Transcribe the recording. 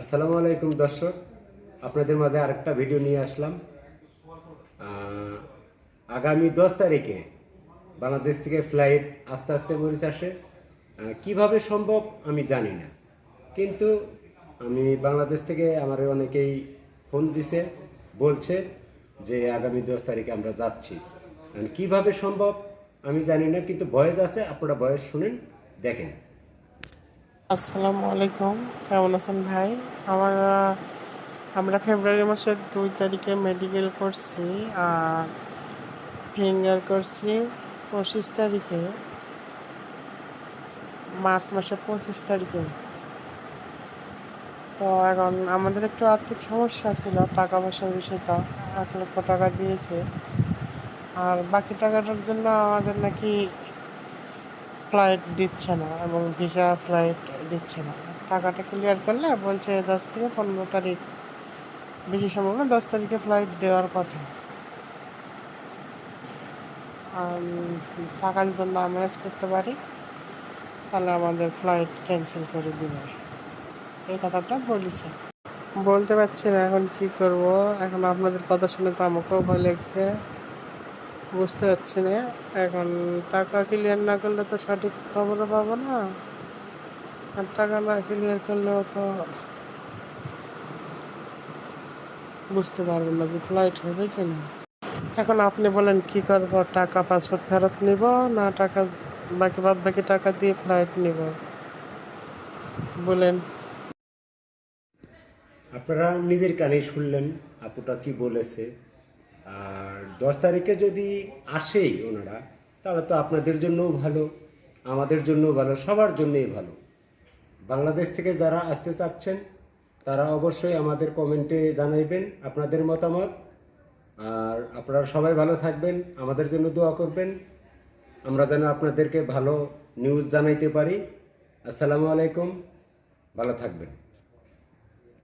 আসসালামু আলাইকুম, দর্শক। আপনাদের মাঝে আরেকটা ভিডিও নিয়ে আসলাম। আগামী দশ তারিখে বাংলাদেশ থেকে ফ্লাইট আস্তে আস্তে মরিচ আসে। কীভাবে সম্ভব আমি জানি না। কিন্তু আমি বাংলাদেশ থেকে আমার অনেকেই ফোন দিছে, বলছে যে আগামী দশ তারিখে আমরা যাচ্ছি। কীভাবে সম্ভব আমি জানি না, কিন্তু বয়স আছে, আপনারা বয়স শুনেন, দেখেন। আসসালামু আলাইকুম। কেমন আছেন ভাই? আমার আমরা ফেব্রুয়ারি মাসের দুই তারিখে মেডিকেল করছি, আর ফিঙ্গার করছি পঁচিশ তারিখে। মার্চ মাসের পঁচিশ তারিখে। তো এখন আমাদের একটু আর্থিক সমস্যা ছিল টাকা পয়সার বিষয়টা। এক লক্ষ টাকা দিয়েছে। আর বাকি টাকাটার জন্য আমাদের নাকি ফ্লাইট দিচ্ছে না এবং ভিসা ফ্লাইট দিচ্ছে না। টাকাটা ক্লিয়ার করলে বলছে দশ থেকে পনেরো তারিখ, বেশি সম্ভব না, দশ তারিখে ফ্লাইট দেওয়ার কথা। টাকা যদি না ম্যানেজ করতে পারি, তাহলে আমাদের ফ্লাইট ক্যান্সেল করে দিবে। এই কথাটা বলেছে। বলতে পারছি না এখন কি করব, এখন আপনাদের কথা শুনে তো আমাকেও ভয় লাগছে। বুঝতে পারছি না। এখন টাকা ক্লিয়ার না করলে তো সঠিক খবরও পাবো না। আর টাকা না ক্লিয়ার করলেও তো বুঝতে পারব না যে ফ্লাইট হবে কি না এখন আপনি বলেন কি করব, টাকা পাসপোর্ট ফেরত নিব না টাকা বাকি বাদ বাকি টাকা দিয়ে ফ্লাইট নিব? বলেন। আপনারা নিজের কানে শুনলেন, আপুটা কি বলেছে, আর দশ তারিখে যদি আসেই ওনারা, তাহলে তো আপনাদের জন্যও ভালো, আমাদের জন্যও ভালো, সবার জন্যই ভালো। বাংলাদেশ থেকে যারা আসতে চাচ্ছেন, তারা অবশ্যই আমাদের কমেন্টে জানাইবেন আপনাদের মতামত। আর আপনারা সবাই ভালো থাকবেন, আমাদের জন্য দোয়া করবেন। আমরা যেন আপনাদেরকে ভালো নিউজ জানাইতে পারি। আসসালামু আলাইকুম, ভালো থাকবেন।